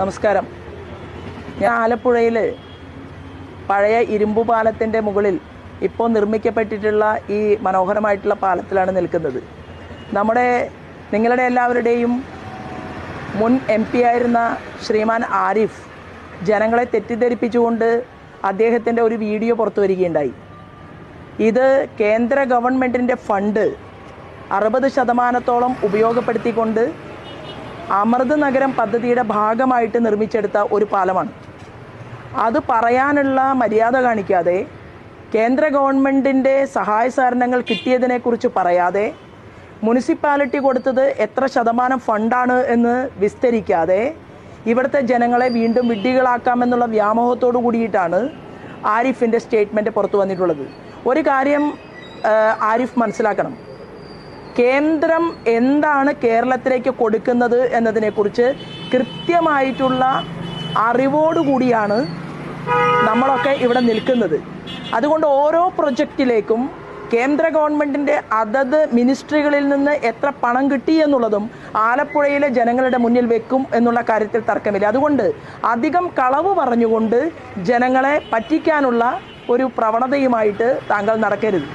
നമസ്കാരം. ഞാൻ ആലപ്പുഴയിൽ പഴയ ഇരുമ്പു പാലത്തിന്റെ മുകളിൽ ഇപ്പോൾ നിർമ്മിക്കപ്പെട്ടിട്ടുള്ള ഈ മനോഹരമായിട്ടുള്ള പാലത്തിലാണ് നിൽക്കുന്നത്. നമ്മുടെ നിങ്ങളുടെ എല്ലാവരുടെയും മുൻ എം പി ആയിരുന്ന ശ്രീമാൻ ആരിഫ് ജനങ്ങളെ തെറ്റിദ്ധരിപ്പിച്ചുകൊണ്ട് അദ്ദേഹത്തിന്റെ ഒരു വീഡിയോ പുറത്തു വരികയുണ്ടായി. ഇത് കേന്ദ്ര ഗവൺമെന്റിന്റെ ഫണ്ട് അറുപത് ശതമാനത്തോളം ഉപയോഗപ്പെടുത്തിക്കൊണ്ട് അമൃത് നഗരം പദ്ധതിയുടെ ഭാഗമായിട്ട് നിർമ്മിച്ചെടുത്ത ഒരു പാലമാണ്. അത് പറയാനുള്ള മര്യാദ കാണിക്കാതെ കേന്ദ്ര ഗവൺമെന്റിന്റെ സഹായ സഹകരണങ്ങൾ കിട്ടിയതിനെക്കുറിച്ച് പറയാതെ മുനിസിപ്പാലിറ്റി കൊടുത്തത് എത്ര ശതമാനം ഫണ്ടാണ് എന്ന് വിസ്തരിക്കാതെ ഇവിടുത്തെ ജനങ്ങളെ വീണ്ടും വിഡ്ഢികളാക്കാമെന്നുള്ള വ്യാമോഹത്തോടു കൂടിയിട്ടാണ് ആരിഫിന്റെ സ്റ്റേറ്റ്മെന്റ് പുറത്തു വന്നിട്ടുള്ളത്. ഒരു കാര്യം ആരിഫ് മനസ്സിലാക്കണം. കേന്ദ്രം എന്താണ് കേരളത്തിലേക്ക് കൊടുക്കുന്നത് എന്നതിനെക്കുറിച്ച് കൃത്യമായിട്ടുള്ള അറിവോടുകൂടിയാണ് നമ്മളൊക്കെ ഇവിടെ നിൽക്കുന്നത്. അതുകൊണ്ട് ഓരോ പ്രൊജക്റ്റിലേക്കും കേന്ദ്ര ഗവൺമെന്റിന്റെ അതത് മിനിസ്ട്രികളിൽ നിന്ന് എത്ര പണം കിട്ടി എന്നുള്ളതും ആലപ്പുഴയിലെ ജനങ്ങളുടെ മുന്നിൽ വെക്കും എന്നുള്ള കാര്യത്തിൽ തർക്കമില്ല. അതുകൊണ്ട് അധികം കളവ് പറഞ്ഞുകൊണ്ട് ജനങ്ങളെ പറ്റിക്കാനുള്ള ഒരു പ്രവണതയുമായിട്ട് താങ്കൾ നടക്കരുത്.